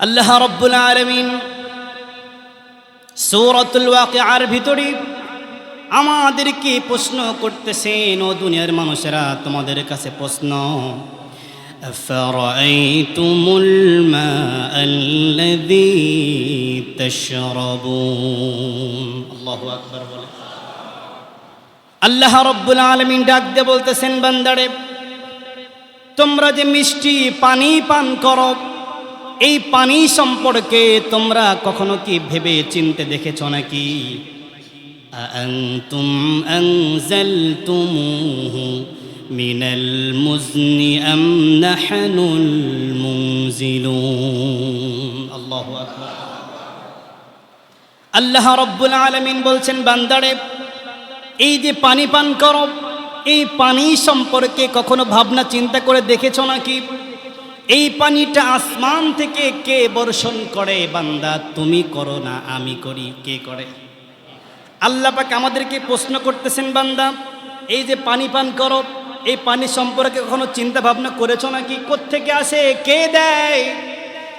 আল্লাহ রব্বুল আলমিন সৌরতুল ওয়াকিআর ভিতরে আমাদেরকে প্রশ্ন করতেছেন ও দুনিয়ার মানুষেরা তোমাদের কাছে প্রশ্ন أفرأيتم الماء الذي تشربون الله أكبر বলে আল্লাহ রব্বুল আলমিন ডাক দিয়ে বলতেছেন বান্দারে তোমরা যে মিষ্টি পানি পান করো এই পানি সম্পর্কে তোমরা কখনো কি ভেবে চিনতে দেখেছ নাকি أأنتم أنزلتموه من المزن أم نحن المنزلون الله أكبر আল্লাহ রব্বুল আলমিন বলছেন বান্দারে এই যে পানি পান করো এই পানি সম্পর্কে কখনো ভাবনা চিন্তা করে দেখেছ নাকি এই পানিটা আসমান থেকে কে বর্ষণ করে বান্দা? তুমি করো না, আমি করি। কে করে? আল্লাহ পাক আমাদেরকে প্রশ্ন করতেছেন, বান্দা, এই যে পানি পান করো, এই পানি সম্পর্কে কখনো চিন্তা ভাবনা করেছ নাকি? কোত্থেকে আসে? কে দেয়?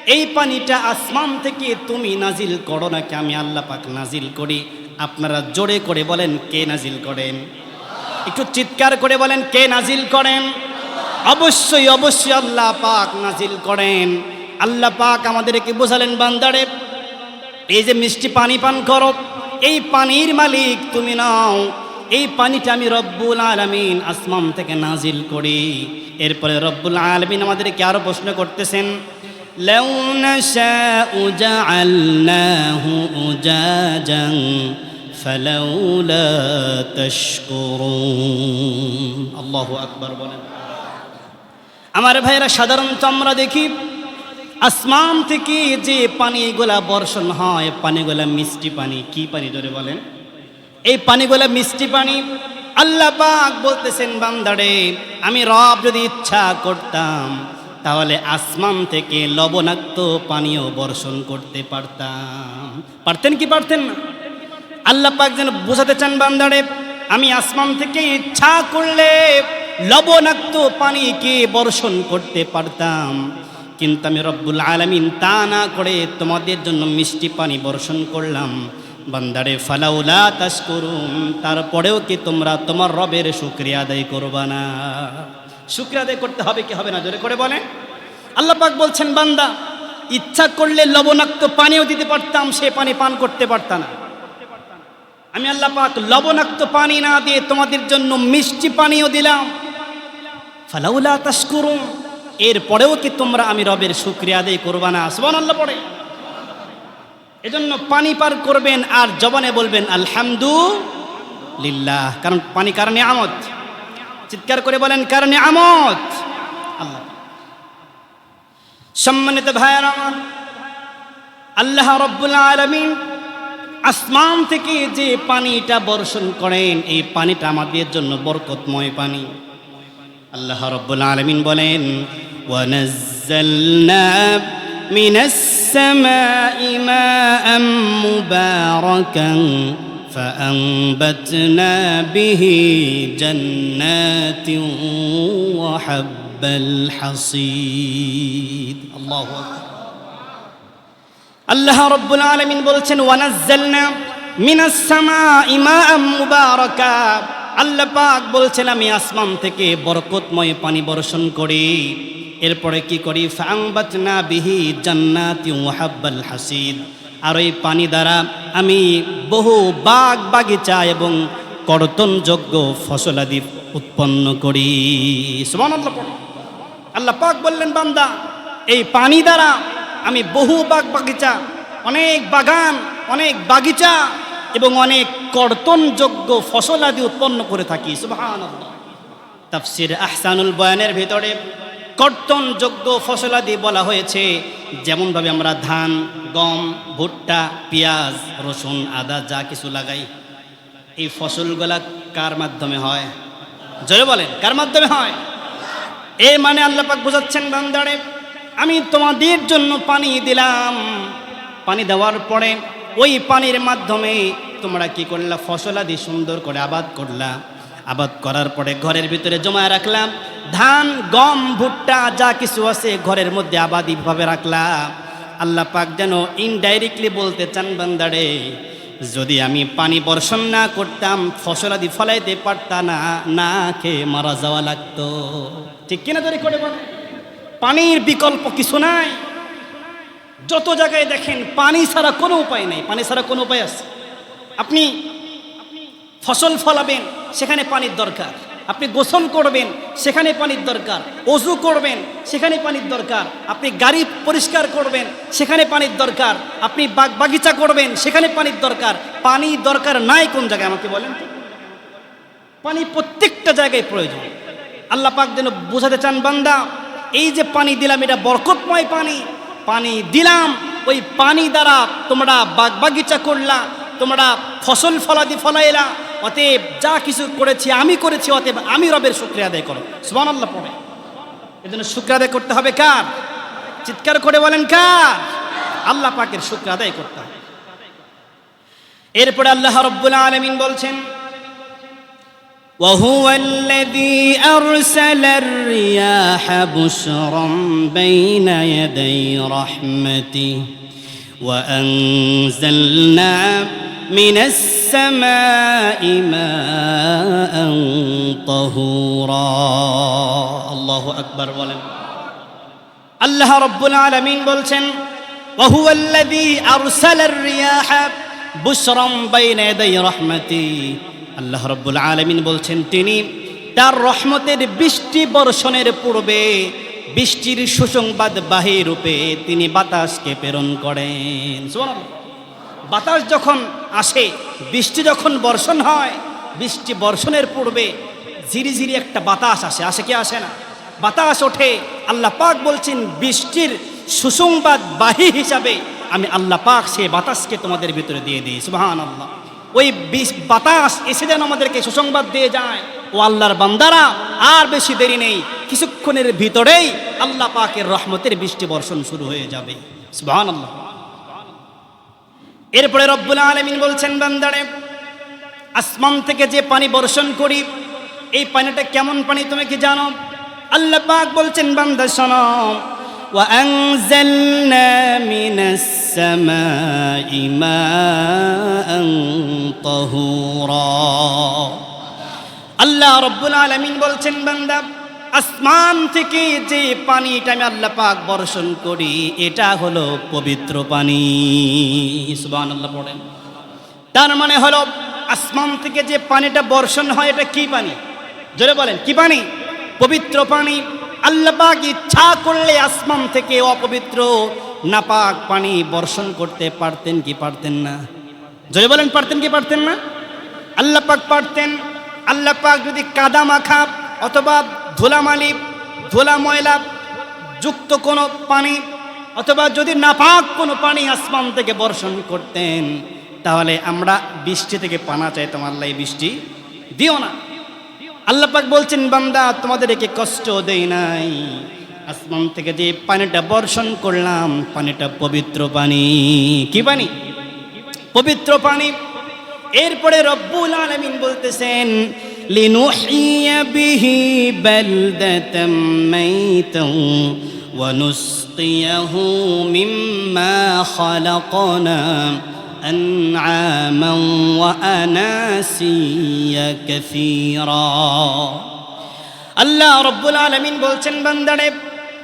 এই পানিটা আসমান থেকে তুমি নাজিল করো নাকি আমি আল্লাহ পাক নাজিল করি। আপনারা জোরে করে বলেন, কে নাজিল করেন? একটু চিৎকার করে বলেন, কে নাজিল করেন? অবশ্যই অবশ্যই আল্লাহ পাক নাজিল করেন আল্লাহ পাক আমাদেরকে বোঝালেন বান্দারে এই যে মিষ্টি পানি পান করো এই পানির মালিক তুমি নাও এই পানিটা আমি রব্বুল আলমিন আসমান থেকে নাজিল করি এরপরে রব্বুল আলমিন আমাদেরকে আরো প্রশ্ন করতেছেন لو نشاء جعلناه أجاجا فلولا تشكرون الله أكبر বলেন আমার ভাইরা সাধারণত আমরা দেখি। আসমান থেকে যে পানিগুলা বর্ষণ হয়, পানিগুলা মিষ্টি পানি, কি পানি ধরে বলেন? এই পানিগুলা মিষ্টি পানি আল্লাহ পাক বলতেছেন বান্দারে আমি রব যদি ইচ্ছা করতাম, তাহলে আসমান থেকে লবণাক্ত পানীয় বর্ষণ করতে পারতাম। পারতেন কি পারতেন না? আল্লাহ পাক যেন বোঝাতে চান বান্দারে আমি আসমান থেকে ইচ্ছা করলে লবণাক্ত পানিকে বর্ষণ করতে পারতাম। কিন্তু আমি রব্বুল আলমিন তা না করে তোমাদের জন্য মিষ্টি পানি বর্ষণ করলাম। বান্দারে, ফালাউলা তাস করুন তারপরেও কি তোমরা তোমার রবের শুক্রিয়া আদায় করবা না? শুক্রিয়া আদায় করতে হবে কি হবে না? জোরে করে বলে আল্লাহ পাক বলছেন, বান্দা, ইচ্ছা করলে লবণাক্ত পানিও দিতে পারতাম, সে পানি পান করতে পারতাম না। আমি আল্লাহ পাক লবণাক্ত পানি না দিয়ে তোমাদের জন্য মিষ্টি পানিও দিলাম। ফালাউলা তাস্কুরুন এরপরেও কি তোমরা আমি রবের শুক্রিয়া আদায় করবা না? আসবান আল্লাহ পড়ে। এজন্য পানি পার করবেন আর জবানে বলবেন, আলহামদুলিল্লাহ। কারণ পানি কারণে আমদ চিৎকার করে বলেন কারণে আমদ আল্লাহ সম্মানিত ভাইয়ার আল্লাহ রব্বুল আলমিন আসমান থেকে যে পানিটা বর্ষণ করেন, এই পানিটা আমাদের জন্য বরকতময় পানি। আল্লাহ রব্বুল আলমিন বলেন ونزلنا من السماء ماء مباركا فأنبتنا به جنات وحب الحصيد الله أكبر আল্লাহ রব্বুল আলমিন বলছেন ওয়ানাজ্জালনা মিনাস সামাই মাআম মুবারাকা আল্লাহ পাক বলছেন, আমি আসমান থেকে বরকতময় পানি বর্ষণ করি। এরপরে কি করি? ফাংবাতনা বিহি জান্নাতি ওয়াহাব্বাল হাসিদ। আর ওই পানি দ্বারা আমি বহু বাগ বাগিচা এবং কর্তনযোগ্য ফসলাদি উৎপন্ন করি। আল্লাহ পাক বললেন, বান্দা, এই পানি দ্বারা আমি বহু বাগ বাগিচা, অনেক বাগান, অনেক বাগিচা এবং অনেক কর্তনযোগ্য ফসল আদি উৎপন্ন করে থাকি তাফসির আহসানুল বয়ানের ভিতরে কর্তনযোগ্য ফসলাদি বলা হয়েছে, যেমনভাবে আমরা ধান, গম, ভুট্টা, পেঁয়াজ, রসুন, আদা যা কিছু লাগাই। এই ফসলগুলা কার মাধ্যমে হয়? জয় বলেন, কার মাধ্যমে হয়? এর মানে আল্লাহ পাক বোঝাচ্ছেন, বান্দারে, আমি তোমাদের জন্য পানি দিলাম। পানি দেওয়ার পরে ওই পানির মাধ্যমে তোমরা কি করলা? ফসলাদি সুন্দর করে আবাদ করলা। আবাদ করার পরে ঘরের ভিতরে জমায় রাখলাম ধান, গম, ভুট্টা, যা কিছু আছে ঘরের মধ্যে আবাদিভাবে রাখলাম আল্লাহ পাক যেন ইনডাইরেক্টলি বলতে চান, বান্দারে, যদি আমি পানি বর্ষণ না করতাম ফসলাদি ফলাইতে পারতাম না না খেয়ে মারা যাওয়া লাগতো। ঠিক কিনা তৈরি করে পানির বিকল্প কিছু নাই। যত জায়গায় দেখেন পানি ছাড়া কোনো উপায় নেই, পানি ছাড়া কোনো উপায় আছে। আপনি ফসল ফলাবেন, সেখানে পানির দরকার। আপনি গোসল করবেন, সেখানে পানির দরকার। অজু করবেন, সেখানে পানির দরকার। আপনি গাড়ি পরিষ্কার করবেন, সেখানে পানির দরকার। আপনি বাগ বাগিচা করবেন, সেখানে পানির দরকার। পানি দরকার নাই কোন জায়গায়, আমাকে বলেন পানি প্রত্যেকটা জায়গায় প্রয়োজন। আল্লাহ পাক যেন বোঝাতে চান, বান্দা, এই যে পানি দিলাম, এটা বরকতময় পানি। পানি দিলাম, ওই পানি দ্বারা তোমরা বাগ বাগিচা করলা, তোমরা ফসল ফলাদি ফলাইলা, অতএব যা কিছু করেছি আমি করেছি, অতএব আমি রবের শুক্রিয়া আদায় করো। সুবান আল্লাহ পড়ে। এজন্য শুক্রিয়া আদায় করতে হবে কার? চিৎকার করে বলেন কার? আল্লাহ পাকের শুক্র আদায় করতে হবে। এরপরে আল্লাহ রব্বুল আলমিন বলছেন وهو الذي أرسل الرياح بشرا بين يدي رحمته وأنزلنا من السماء ماء طهورا. الله أكبر. ولم الله رب العالمين بلتن وهو الذي أرسل الرياح بشرا بين يدي رحمته আল্লাহ রব্বুল আলমিন বলছেন, তিনি তার রহমতের বৃষ্টি বর্ষণের পূর্বে বৃষ্টির সুসংবাদ বাহী রূপে তিনি বাতাসকে প্রেরণ করেন। বাতাস যখন আসে, বৃষ্টি যখন বর্ষণ হয়, বৃষ্টি বর্ষণের পূর্বে ঝিরি ঝিরি একটা বাতাস আসে। আসে কি আসে না? বাতাস ওঠে, আল্লাহ পাক বলছেন, বৃষ্টির সুসংবাদ বাহী হিসাবে আমি আল্লাহ পাক সে বাতাসকে তোমাদের ভিতরে দিয়ে দিই। সুবাহান আল্লাহ ওই বাতাস এসে যেন আমাদেরকে সুসংবাদ দিয়ে যায়। ও আল্লাহর বান্দারা, আর বেশি দেরি নেই। কিছুক্ষণের ভিতরেই আল্লাহ পাকের রহমতের বৃষ্টি বর্ষণ শুরু হয়ে যাবে। এরপরে রব্বুল আলমিন বলছেন, বান্দারে, আসমান থেকে যে পানি বর্ষণ করি, এই পানিটা কেমন পানি তুমি কি জানো? আল্লাহ পাক বলছেন, বান্দা শোনো وأنزلنا من السماء ماء طهورا আল্লাহ রব্বুল আলমিন বলছেন বান্দা আসমান থেকে যে পানিটা আমি আল্লাহ পাক বর্ষণ করি এটা হলো পবিত্র পানি সুবান আল্লাহ পড়েন তার মানে হলো আসমান থেকে যে পানিটা বর্ষণ হয় এটা কি পানি জোরে বলেন কি পানি পবিত্র পানি আল্লাহ পাক ইচ্ছা করলে আসমান থেকে অপবিত্র, নাপাক পানি বর্ষণ করতে পারতেন কি পারতেন না? জোরে বলেন, পারতেন কি পারতেন না? আল্লাহ পাক পারতেন। আল্লাহ পাক যদি কাদা মাখা অথবা ধুলামালি ধুলা ময়লা যুক্ত কোনো পানি অথবা যদি নাপাক কোনো পানি আসমান থেকে বর্ষণ করতেন, তাহলে আমরা বৃষ্টি থেকে পানা চাইতাম। আল্লাহ বৃষ্টি দিও না। আল্লাহ পাক বলছেন, বান্দা তোমাদের একে কষ্ট দেই নাই। আসমান থেকে যে পানিটা বর্ষণ করলাম, পানিটা পবিত্র পানি। কি পানি? পবিত্র পানি। এরপরে রব্বুল আলমিন বলতেছেন, লিনুহিয়া বিহি বালদাতাম মাইতান ওয়া নুসকিয়াহু মিম্মা খালাকনা। أنعاما وأناسيا كثيرا আল্লাহ রব্বুল আলমিন বলছেন বান্দারে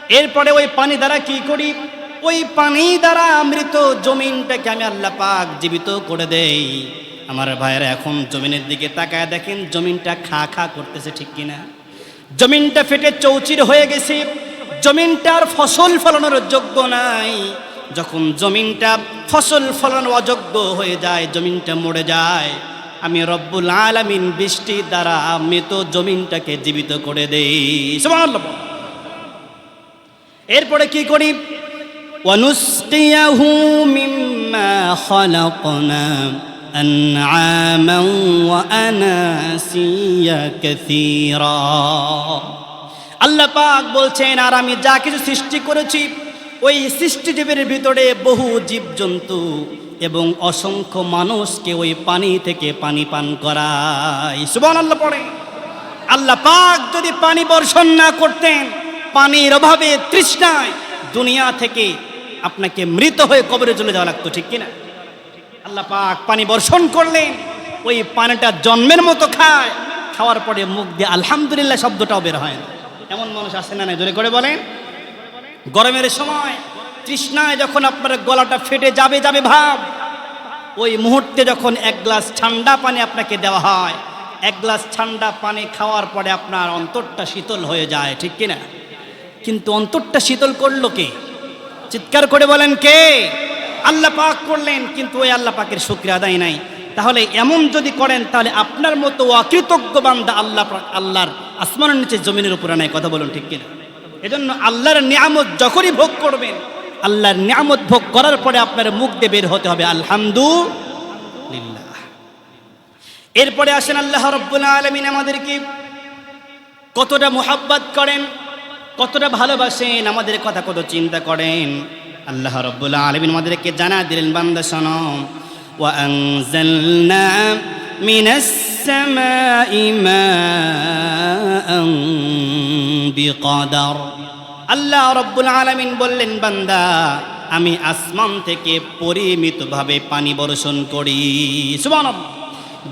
এরপরে ওই পানি দ্বারা কি করি ওই পানি দ্বারা মৃত জমিনটাকে আমি আল্লাহ পাক জীবিত করে দেই আমার ভাইয়েরা এখন জমিনের দিকে তাকায় দেখেন জমিনটা খা খা করতেছে ঠিক কিনা জমিনটা ফেটে চৌচির হয়ে গেছে জমিনটার ফসল ফলানোর যোগ্য নাই যখন জমিনটা ফসল ফলানো অযোগ্য হয়ে যায় জমিনটা মরে যায় আমি রব্বুল আলামিন বৃষ্টি দ্বারা মৃত জমিনটাকে জীবিত করে দেই সুবহানাল্লাহ এরপরে কি করি ونسقيه مما خلقنا أنعاما وأناسيا كثيرا আল্লাহ পাক বলছেন আর আমি যা কিছু সৃষ্টি করেছি ওই সৃষ্টিজীবের ভিতরে বহু জীবজন্তু এবং অসংখ্য মানুষকে ওই পানি থেকে পানি পান করায়। সুবান আল্লাহ পড়ে। আল্লাহ পাক যদি পানি বর্ষণ না করতেন, পানির অভাবে তৃষ্ণায় দুনিয়া থেকে আপনাকে মৃত হয়ে কবরে চলে যাওয়া লাগতো, ঠিক কিনা? আল্লাহ পাক পানি বর্ষণ করলেন, ওই পানিটা জন্মের মতো খায়, খাওয়ার পরে মুখ দিয়ে আলহামদুলিল্লাহ শব্দটাও বের হয় এমন মানুষ আসে না জোরে করে বলেন। গরমের সময় তৃষ্ণায় যখন আপনার গলাটা ফেটে যাবে যাবে ভাব, ওই মুহূর্তে যখন এক গ্লাস ঠান্ডা পানি আপনাকে দেওয়া হয়, এক গ্লাস ঠান্ডা পানি খাওয়ার পরে আপনার অন্তরটা শীতল হয়ে যায়, ঠিক কিনা কিন্তু অন্তরটা শীতল করল কে? চিৎকার করে বলেন কে? আল্লাহ পাক করলেন, কিন্তু ওই আল্লাহ পাকের শুক্রিয়া আদায় নাই। তাহলে এমন যদি করেন, তাহলে আপনার মতো অকৃতজ্ঞ বান্দা আল্লাহ আল্লাহর আসমানের নিচে জমিনের উপরে নাই, কথা বলুন ঠিক কিনা এজন্য আল্লাহর নিয়ামত যখনই ভোগ করবেন আল্লাহর নিয়ামত ভোগ করার পরে আপনার মুখ দিয়ে বের হতে হবে আলহামদুলিল্লাহ এরপরে আসেন আল্লাহ রব্বুল আলমিন আমাদেরকে কতটা মোহাব্বত করেন কতটা ভালোবাসেন আমাদের কথা কত চিন্তা করেন আল্লাহ রব্বুল আলমিন আমাদেরকে জানা দিলেন বান্দা সনম وأنزلنا من السماء ماء بقدر আল্লাহ রব্বুল আলমিন বললেন বান্দা আমি আসমান থেকে পরিমিতভাবে পানি বর্ষণ করি সুবান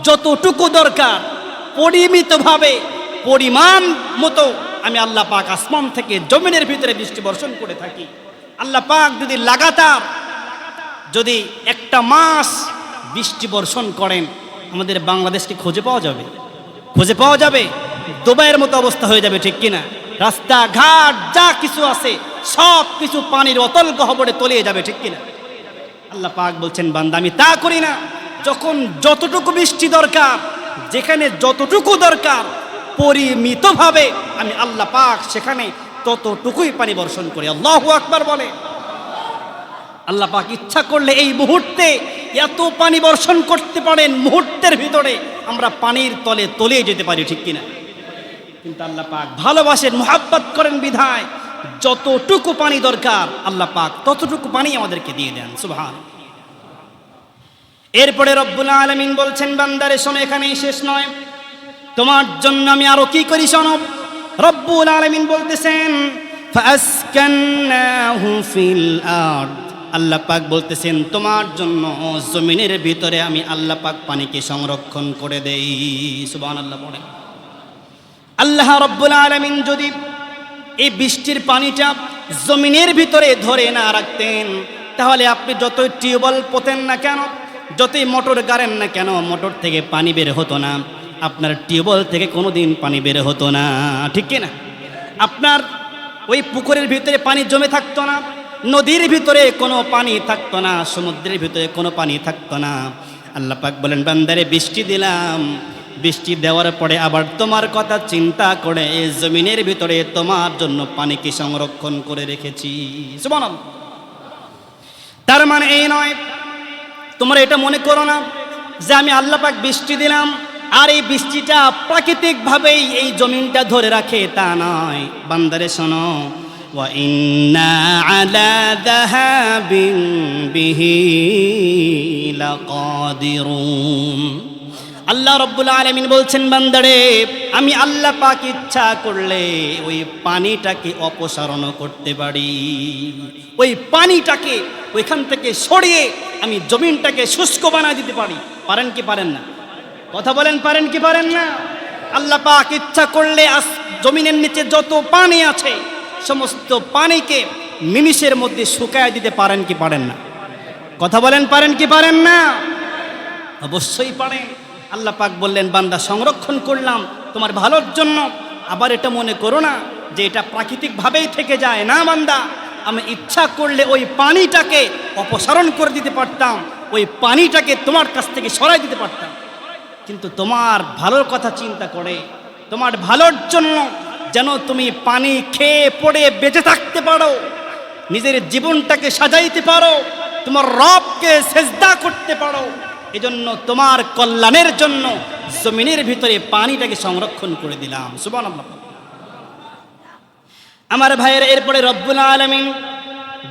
যতটুকু দরকার পরিমিতভাবে পরিমাণ মতো আমি আল্লাহ পাক আসমান থেকে জমিনের ভিতরে বৃষ্টি বর্ষণ করে থাকি আল্লাহ পাক যদি লাগাতার যদি একটা মাস বৃষ্টি বর্ষণ করেন আমাদের বাংলাদেশকে খুঁজে পাওয়া যাবে। খুঁজে পাওয়া যাবে, দুবাইয়ের মতো অবস্থা হয়ে যাবে, ঠিক কিনা? রাস্তাঘাট যা কিছু আছে, সব কিছু পানির অতল গহবরে তলিয়ে যাবে, ঠিক কিনা? আল্লাহ পাক বলছেন, বান্দা, আমি তা করি না। যখন যতটুকু বৃষ্টি দরকার, যেখানে যতটুকু দরকার, পরিমিতভাবে আমি আল্লাহ পাক সেখানে ততটুকুই পানি বর্ষণ করি। আল্লাহ আকবার বলে। আল্লাহ পাক ইচ্ছা করলে এই মুহূর্তে এত পানি বর্ষণ করতে পারেন মুহূর্তের ভিতরে, আমরা পানির তলে তলিয়ে যেতে পারি, ঠিক কিনা? কিন্তু আল্লাহ পাক ভালোবাসেন, মোহাব্বত করেন বিধায়, যতটুকু পানি দরকার, আল্লাহ পাক ততটুকু পানি আমাদেরকে দিয়ে দেন, সুবহান। এরপরে রব্বুল আলমিন বলছেন, বান্দারে, শোনো, এখানেই শেষ নয়। তোমার জন্য আমি আরও কি করি, শোনো? রব্বুল আলমিন বলতেছেন ফাসকান্নাহু ফিল আরদ। আল্লাহ পাক বলতেছেন, তোমার জন্য জমিনের ভিতরে আমি আল্লাহ পাক পানিকে সংরক্ষণ করে দেই। সুবান আল্লাহ বলেন। আল্লাহ রব্বুল আলমিন যদি এই বৃষ্টির পানিটা জমিনের ভিতরে ধরে না রাখতেন, তাহলে আপনি যতই টিউবওয়েল পোতেন না কেন, যতই মোটর গাড়েন না কেন, মোটর থেকে পানি বের হতো না। আপনার টিউবওয়েল থেকে কোনো দিন পানি বের হতো না। ঠিক কি না? আপনার ওই পুকুরের ভিতরে পানি জমে থাকতো না। নদীর ভিতরে কোনো পানি থাকতো না, সমুদ্রের ভিতরে কোনো পানি থাকতো না। আল্লাহ পাক বলেন, বান্দারে, বৃষ্টি দিলাম। বৃষ্টি দেওয়ার পরে আবার তোমার কথা চিন্তা করে এই জমিনের ভিতরে তোমার জন্য পানিকে সংরক্ষণ করে রেখেছি। সুবহানাল্লাহ। তার মানে এই নয়, তোমরা এটা মনে করো না যে আমি আল্লাহ পাক বৃষ্টি দিলাম, আর এই বৃষ্টিটা প্রাকৃতিকভাবেই এই জমিনটা ধরে রাখে, তা নয়। বান্দারে শোনো وإنا على ذهاب به لقادرون আল্লাহ রব্বুল আলমিন বলছেন বান্দারে আমি আল্লাহ পাক ইচ্ছা করলে ওই পানিটাকে অপসারণ করতে পারি ওই পানিটাকে ওইখান থেকে সরিয়ে আমি জমিনটাকে শুষ্ক বানায় দিতে পারি পারেন কি পারেন না কথা বলেন পারেন কি পারেন না আল্লাহ পাক ইচ্ছা করলে আস- জমিনের নিচে যত পানি আছে সমস্ত পানিকে নিমিষের মধ্যে শুকায় দিতে পারেন কি পারেন না? কথা বলেন পারেন কি পারেন না? অবশ্যই পারেন আল্লাহ পাক বললেন, বান্দা, সংরক্ষণ করলাম তোমার ভালোর জন্য। আবার এটা মনে করো না যে এটা প্রাকৃতিকভাবেই থেকে যায়। না, বান্দা, আমি ইচ্ছা করলে ওই পানিটাকে অপসারণ করে দিতে পারতাম। ওই পানিটাকে তোমার কাছ থেকে সরাই দিতে পারতাম। কিন্তু তোমার ভালোর কথা চিন্তা করে, তোমার ভালোর জন্য যেন তুমি পানি খেয়ে পড়ে বেঁচে থাকতে পারো নিজের জীবনটাকে সাজাইতে পারো তোমার রবকে সেজদা করতে পারো এজন্য তোমার কল্যাণের জন্য জমিনের ভিতরে পানিটাকে সংরক্ষণ করে দিলাম সুবান আমার ভাইয়ের এরপরে রব্বুল আলমিন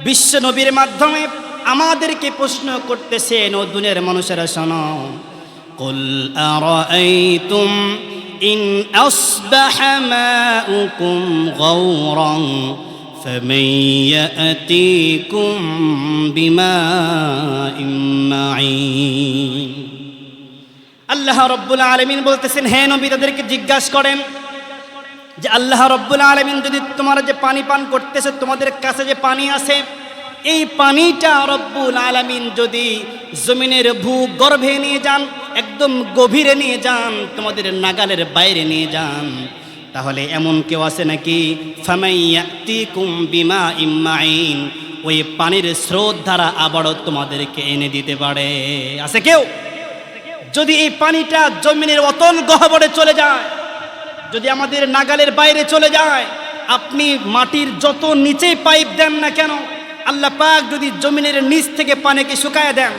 বিশ্ব নবীর মাধ্যমে আমাদেরকে প্রশ্ন করতেছেন ও দুনিয়ার মানুষেরা শোনো قل أرأيتم إن أصبح ماؤكم غورا فمن يأتيكم بماء معين আল্লাহ রব্বুল আলমিন বলতেছেন হ্যাঁ নবী তাদেরকে জিজ্ঞাসা করেন যে আল্লাহ রব্বুল আলমিন যদি তোমরা যে পানি পান করতেছে তোমাদের কাছে যে পানি আছে এই পানিটা রব্বুল আলমিন যদি জমিনের ভূ গর্ভে নিয়ে যান একদম গভীরে নিয়ে যান, তোমাদের নাগালের বাইরে নিয়ে যান। তাহলে এমন কেউ আছে নাকি? বিমা ইম্মাইন ওই পানির স্রোত দ্বারা আবারও তোমাদেরকে এনে দিতে পারে। আছে কেউ? যদি এই পানিটা জমিনের অতল গহবরে চলে যায়, যদি আমাদের নাগালের বাইরে চলে যায়, আপনি মাটির যত নিচে পাইপ দেন না কেন, আল্লাহ পাক যদি জমিনের নিচ থেকে পানিকে শুকায় দেন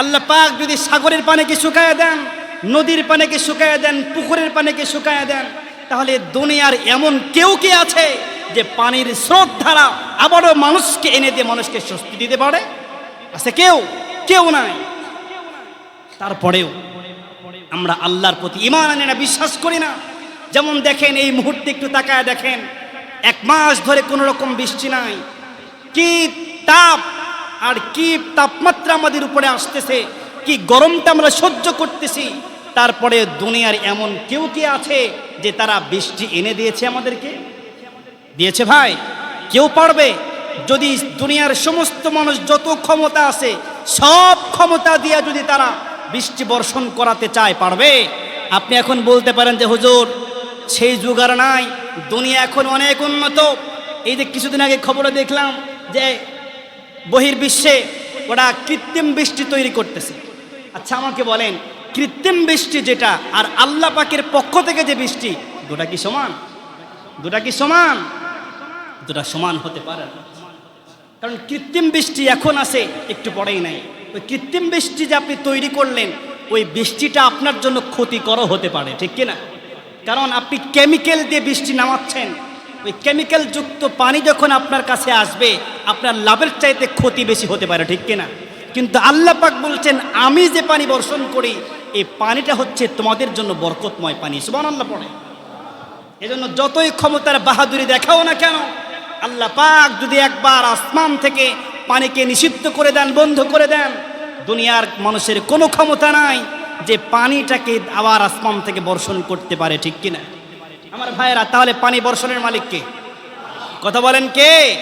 আল্লাহ পাক যদি সাগরের পানিকে শুকায় দেন, নদীর পানিকে শুকায় দেন, পুকুরের পানিকে শুকায় দেন, তাহলে দুনিয়ার এমন কেউ কে আছে যে পানির স্রোত ধারা আবারও মানুষকে এনে দিয়ে মানুষকে স্বস্তি দিতে পারে? আছে কেউ? কেউ নাই। তারপরেও আমরা আল্লাহর প্রতি ইমান আনি না, বিশ্বাস করি না। যেমন দেখেন, এই মুহূর্তে একটু তাকায় দেখেন, এক মাস ধরে কোনো রকম বৃষ্টি নাই। কি তাপ আর কি তাপমাত্রা আমাদের উপরে আসতেছে, কি গরমটা আমরা সহ্য করতেছি, তারপরে দুনিয়ার এমন কেউ কি আছে যে তারা বৃষ্টি এনে দিয়েছে আমাদেরকে? দিয়েছে ভাই, কেউ পারবে? যদি দুনিয়ার সমস্ত মানুষ যত ক্ষমতা আছে, সব ক্ষমতা দিয়ে যদি তারা বৃষ্টি বর্ষণ করাতে চায়, পারবে? আপনি এখন বলতে পারেন যে, হুজুর, সেই যুগ আর নাই, দুনিয়া এখন অনেক উন্নত। এই যে কিছুদিন আগে খবরে দেখলাম যে বহির্বিশ্বে ওরা কৃত্রিম বৃষ্টি তৈরি করতেছে। আচ্ছা আমাকে বলেন, কৃত্রিম বৃষ্টি যেটা আর আল্লাহ পাকের পক্ষ থেকে যে বৃষ্টি, দুটা কি সমান? দুটা কি সমান? দুটা সমান হতে পারে। কারণ কৃত্রিম বৃষ্টি এখন আছে, একটু পরেই নাই। ওই কৃত্রিম বৃষ্টি যে আপনি তৈরি করলেন, ওই বৃষ্টিটা আপনার জন্য ক্ষতিকরও হতে পারে, ঠিক কিনা? কারণ আপনি কেমিক্যাল দিয়ে বৃষ্টি নামাচ্ছেন ওই কেমিক্যাল যুক্ত পানি যখন আপনার কাছে আসবে, আপনার লাভের চাইতে ক্ষতি বেশি হতে পারে, ঠিক কিনা? কিন্তু আল্লাহ পাক বলছেন, আমি যে পানি বর্ষণ করি, এই পানিটা হচ্ছে তোমাদের জন্য বরকতময় পানি। সুবান আল্লাহ পড়ে। এজন্য যতই ক্ষমতার বাহাদুরি দেখাও না কেন, আল্লাহ পাক যদি একবার আসমান থেকে পানিকে নিষিদ্ধ করে দেন, বন্ধ করে দেন, দুনিয়ার মানুষের কোনো ক্ষমতা নাই যে পানিটাকে আবার আসমান থেকে বর্ষণ করতে পারে, ঠিক কিনা? আমার ভাইয়েরা, তাহলে পানি বর্ষণের মালিক কে? কথা বলেন কে?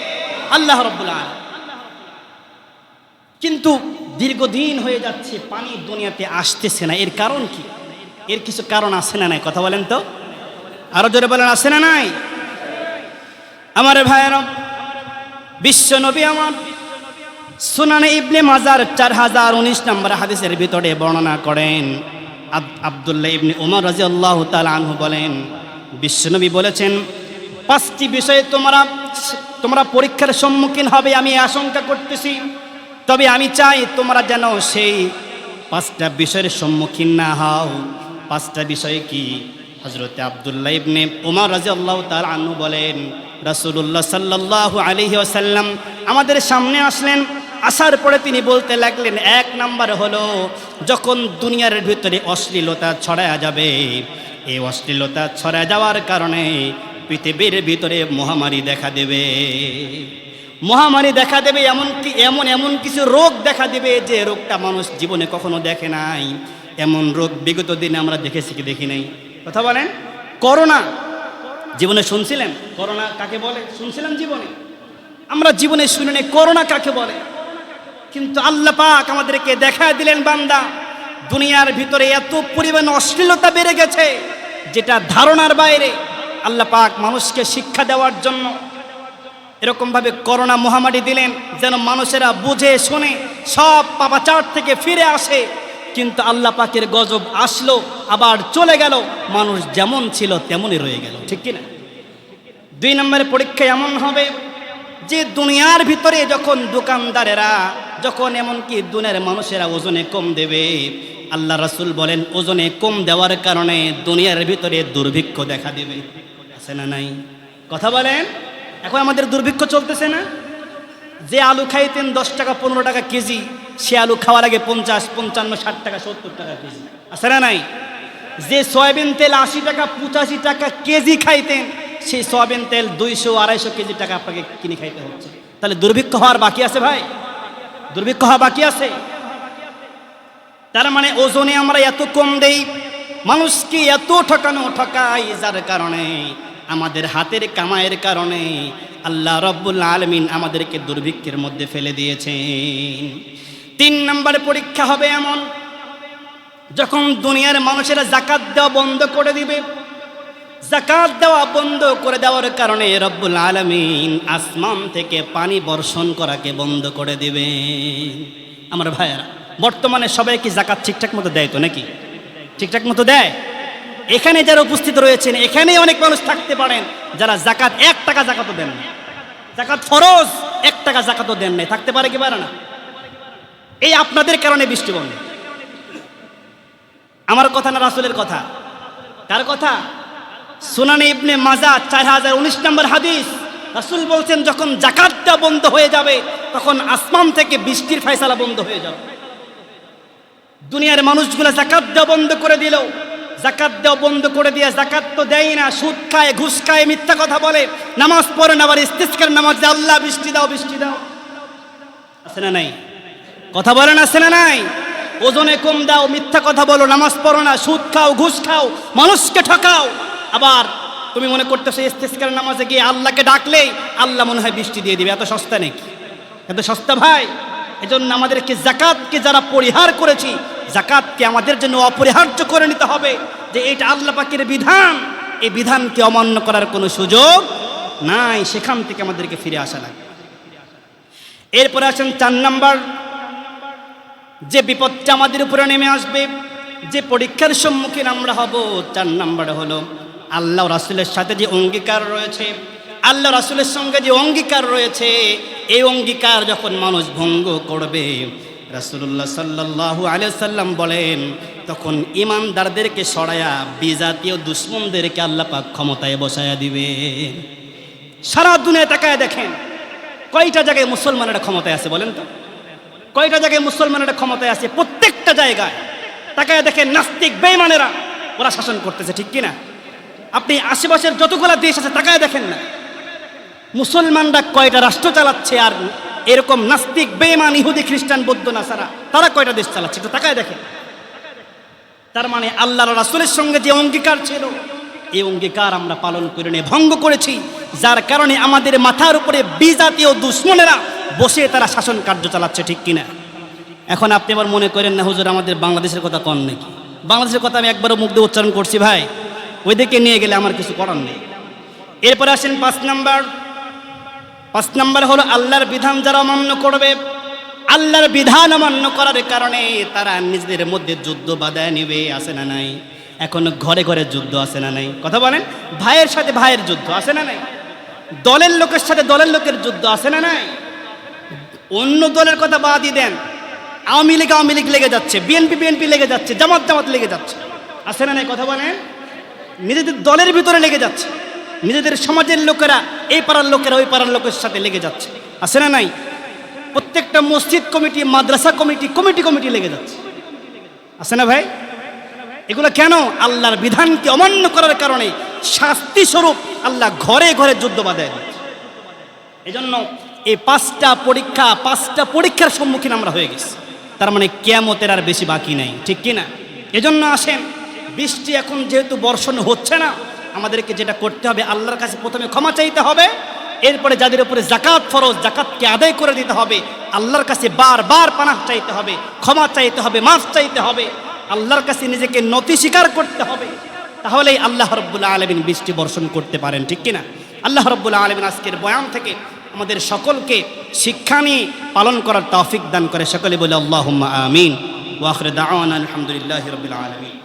আল্লাহ রব্বুল কিন্তু দীর্ঘদিন হয়ে যাচ্ছে, পানি দুনিয়াতে আসতেছে না। এর কারণ কি? এর কিছু কারণ আছে না নাই? কথা বলেন তো। আরও জোরে বলেন, আছে না নাই? আমার ভাইয়েরা, বিশ্ব নবী আমার সুনানে ইবনে মাজার চার হাজার উনিশ নম্বর হাদিসের ভিতরে বর্ণনা করেন। আব- আবদুল্লাহ ইবনে উমর রাজি আল্লাহ আনহু বলেন বিশ্বনবী বলেছেন, পাঁচটি বিষয়ে তোমরা তোমরা পরীক্ষার সম্মুখীন হবে আমি আশঙ্কা করতেছি। তবে আমি চাই তোমরা যেন সেই পাঁচটা বিষয়ের সম্মুখীন না হও। পাঁচটা বিষয় কি? হজরতে আবদুল্লাহ ইবনে উমর রাজি আল্লাহ তাল আনু বলেন, রাসূলুল্লাহ সাল্লাল্লাহু আলাইহি ওয়াসাল্লাম আমাদের সামনে আসলেন আসার পরে তিনি বলতে লাগলেন, এক নাম্বার হলো, যখন দুনিয়ার ভিতরে অশ্লীলতা ছড়ায়া যাবে এই অশ্লীলতা ছড়া যাওয়ার কারণে পৃথিবীর ভিতরে মহামারী দেখা দেবে। মহামারী দেখা দেবে এমন কি এমন এমন কিছু রোগ দেখা দেবে যে রোগটা মানুষ জীবনে কখনো দেখে নাই। এমন রোগ বিগত দিনে আমরা দেখেছি কি দেখি নাই। কথা বলেন। করোনা, জীবনে শুনছিলেন? করোনা কাকে বলে? শুনছিলাম জীবনে। আমরা জীবনে শুনে নেই করোনা কাকে বলে? কিন্তু আল্লাহ পাক আমাদেরকে দেখা দিলেন বান্দা। দুনিয়ার ভিতরে এত পরিমাণ অশ্লীলতা বেড়ে গেছে, যেটা ধারণার বাইরে। আল্লাহ পাক মানুষকে শিক্ষা দেওয়ার জন্য এরকমভাবে করোনা মহামারী দিলেন, যেন মানুষেরা বুঝে, শুনে, সব পাপাচার থেকে ফিরে আসে। কিন্তু আল্লাহ পাকের গজব আসলো, আবার চলে গেল। মানুষ যেমন ছিল তেমনই রয়ে গেল, ঠিক কিনা? দুই নম্বরের পরীক্ষা এমন হবে যে, দুনিয়ার ভিতরে যখন দোকানদারেরা যখন এমনকি দুনিয়ার মানুষেরা ওজনে কম দেবে, আল্লাহ রাসূল বলেন, ওজনে কম দেওয়ার কারণে দুনিয়ার ভিতরে দুর্ভিক্ষ দেখা দেবে। আছে না নাই? কথা বলেন? এখন আমাদের দুর্ভিক্ষ চলতেছে না? যে আলু খাইতেন দশ টাকা, পনেরো টাকা কেজি, সে আলু খাওয়ার আগে পঞ্চাশ, পঞ্চান্ন, ষাট টাকা, সত্তর টাকা কেজি। আছে না নাই? যে সয়াবিন তেল আশি টাকা, পঁচাশি টাকা কেজি খাইতেন, সেই সয়াবিন তেল দুইশো, আড়াইশো কেজি টাকা আপনাকে কিনে খাইতে হচ্ছে। তাহলে দুর্ভিক্ষ হওয়ার বাকি আছে ভাই? দুর্ভিক্ষ হওয়া বাকি আছে। তার মানে ওজনে আমরা এত কম দেই মানুষকে এত ঠকানো ঠকাই যার কারণে? আমাদের হাতের কামাইয়ের কারণে আল্লাহ রব্বুল আলমিন আমাদেরকে দুর্ভিক্ষের মধ্যে ফেলে দিয়েছেন। তিন নম্বর পরীক্ষা হবে এমন, যখন দুনিয়ার মানুষেরা জাকাত দেওয়া বন্ধ করে দিবে জাকাত দেওয়া বন্ধ করে দেওয়ার কারণে রব্বুল আলমিন আসমান থেকে পানি বর্ষণ করাকে বন্ধ করে দিবে আমার ভাইয়েরা, বর্তমানে সবাই কি জাকাত ঠিকঠাক মতো দেয় তো নাকি? ঠিকঠাক মতো দেয়? এখানে যারা উপস্থিত রয়েছেন, এখানে অনেক মানুষ থাকতে পারেন যারা জাকাত এক টাকা জাকাতও দেন না। জাকাত ফরজ, এক টাকা জাকাতও দেন নাই থাকতে পারে কি পারে না? এই আপনাদের কারণে বৃষ্টি বন্ধ আমার কথা না রাসুলের কথা? কার কথা? সুনানি ইবনে মাজা চার হাজার উনিশ নম্বর হাদিস রাসুল বলছেন যখন জাকাতটা বন্ধ হয়ে যাবে তখন আসমান থেকে বৃষ্টির ফয়সালা বন্ধ হয়ে যাবে। দুনিয়ার মানুষগুলো জাকাত দেওয়া বন্ধ করে দিল। জাকাত দেওয়া বন্ধ করে দিয়ে জাকাত তো দেয় না সুদ খায় ঘুষ খায় মিথ্যা কথা বলে। নামাজ পড়ে না আবার ইস্তিস্কার নামাজ দেয়, আল্লাহ বৃষ্টি দাও বৃষ্টি দাও। আছে না নাই? কথা বলেন আছে না নাই? ওজনে কম দাও মিথ্যা কথা বলো নামাজ পড়ো না সুদ খাও ঘুষ খাও মানুষকে ঠকাও। আবার তুমি মনে করতেছো ইস্তেস্কার নামাজে গিয়ে আল্লাহকে ডাকলেই আল্লাহ মনে হয় বৃষ্টি দিয়ে দিবে, এত সস্তা নাকি? এত সস্তা ভাই? এজন্য আমাদেরকে জাকাতকে যারা পরিহার করেছি, জাকাতকে আমাদের জন্য অপরিহার্য করে নিতে হবে যে এটা আল্লাহ পাকের বিধান। এই বিধানকে অমান্য করার কোনো সুযোগ নাই, সেখান থেকে আমাদেরকে ফিরে আসা লাগবে। এরপরে আসেন চার নাম্বার। যে বিপদটা আমাদের উপরে নেমে আসবে, যে পরীক্ষার সম্মুখীন আমরা হব, চার নাম্বার হলো আল্লাহ রাসুলের সাথে যে অঙ্গীকার রয়েছে, আল্লাহ রাসুলের সঙ্গে যে অঙ্গীকার রয়েছে, এই অঙ্গীকার যখন মানুষ ভঙ্গ করবে রাসুল্লাহ সাল্লাহু আলিয়া সাল্লাম বলেন, তখন ইমানদারদেরকে সরায়া, বিজাতীয় দুশ্মনদেরকে আল্লাপাক ক্ষমতায় বসায়া দিবে। সারা দুনিয়ায় তাকায় দেখেন, কয়টা জায়গায় মুসলমানেরা ক্ষমতায় আছে বলেন তো? কয়টা জায়গায় মুসলমানেরা ক্ষমতায় আছে? প্রত্যেকটা জায়গায়। তাকায় দেখেন নাস্তিক বেইমানেরা ওরা শাসন করতেছে, ঠিক কিনা? আপনি আশেপাশের যতগুলা দেশ আছে, তাকায় দেখেন না। মুসলমানরা কয়টা রাষ্ট্র চালাচ্ছে আর এরকম নাস্তিক বেইমান ইহুদি, খ্রিস্টান, বৌদ্ধ, নাসারা, তারা কয়টা দেশ চালাচ্ছে? একটু তাকায় দেখেন। তার মানে আল্লাহর রাসুলের সঙ্গে যে অঙ্গীকার ছিল, এই অঙ্গীকার আমরা পালন করে নিয়ে ভঙ্গ করেছি। যার কারণে আমাদের মাথার উপরে বিজাতীয় দুশ্মনেরা বসে তারা শাসন কার্য চালাচ্ছে, ঠিক কিনা? এখন আপনি আবার মনে করেন না, হুজুর, আমাদের বাংলাদেশের কথা কন নাকি? বাংলাদেশের কথা আমি একবারও মুগ্ধ উচ্চারণ করছি, ভাই। ওইদিকে নিয়ে গেলে আমার কিছু করার নেই। এরপরে আসেন পাঁচ নাম্বার। পাঁচ নাম্বার হলো আল্লাহর বিধান যারা অমান্য করবে, আল্লাহর বিধান অমান্য করার কারণে তারা নিজেদের মধ্যে যুদ্ধ বাধায় নেবে আসে না নাই? এখন ঘরে ঘরে যুদ্ধ আছে না নাই? কথা বলেন, ভাইয়ের সাথে ভাইয়ের যুদ্ধ আছে না নাই? দলের লোকের সাথে দলের লোকের যুদ্ধ আছে না নাই? অন্য দলের কথা বাদই দেন, আওয়ামী লীগ আওয়ামী লীগ লেগে যাচ্ছে, বিএনপি বিএনপি লেগে যাচ্ছে, জামাত জামাত লেগে যাচ্ছে আসে না নাই? কথা বলেন নিজেদের দলের ভিতরে লেগে যাচ্ছে। নিজেদের সমাজের লোকেরা, এই পাড়ার লোকেরা, ওই পাড়ার লোকের সাথে লেগে যাচ্ছে। আছে না নাই? প্রত্যেকটা মসজিদ কমিটি, মাদ্রাসা কমিটি কমিটি কমিটি লেগে যাচ্ছে। আছে না ভাই? এগুলো কেন? আল্লাহর বিধানকে অমান্য করার কারণে শাস্তি স্বরূপ আল্লাহ ঘরে ঘরে যুদ্ধ বাধায় দিচ্ছে এজন্য এই পাঁচটা পরীক্ষা, পাঁচটা পরীক্ষার সম্মুখীন আমরা হয়ে গেছি। তার মানে কেয়ামতের আর বেশি বাকি নাই, ঠিক কি না এজন্য আসেন বৃষ্টি এখন যেহেতু বর্ষণ হচ্ছে না, আমাদেরকে যেটা করতে হবে, আল্লাহর কাছে প্রথমে ক্ষমা চাইতে হবে, এরপরে যাদের উপরে জাকাত ফরজ জাকাতকে আদায় করে দিতে হবে, আল্লাহর কাছে বারবার পানাহ চাইতে হবে, ক্ষমা চাইতে হবে, মাফ চাইতে হবে, আল্লাহর কাছে নিজেকে নতি স্বীকার করতে হবে, তাহলেই আল্লাহ রব্বুল্লাহ আলমিন বৃষ্টি বর্ষণ করতে পারেন, ঠিক কিনা? আল্লাহ রব্বুল্লাহ আলমিন আজকের বয়ান থেকে আমাদের সকলকে শিক্ষা নিয়ে পালন করার তৌফিক দান করে, সকলে বলে আল্লাহ আমিন ওয়াখরে দাওয়ান আলহামদুলিল্লাহ রবিল আলমিন।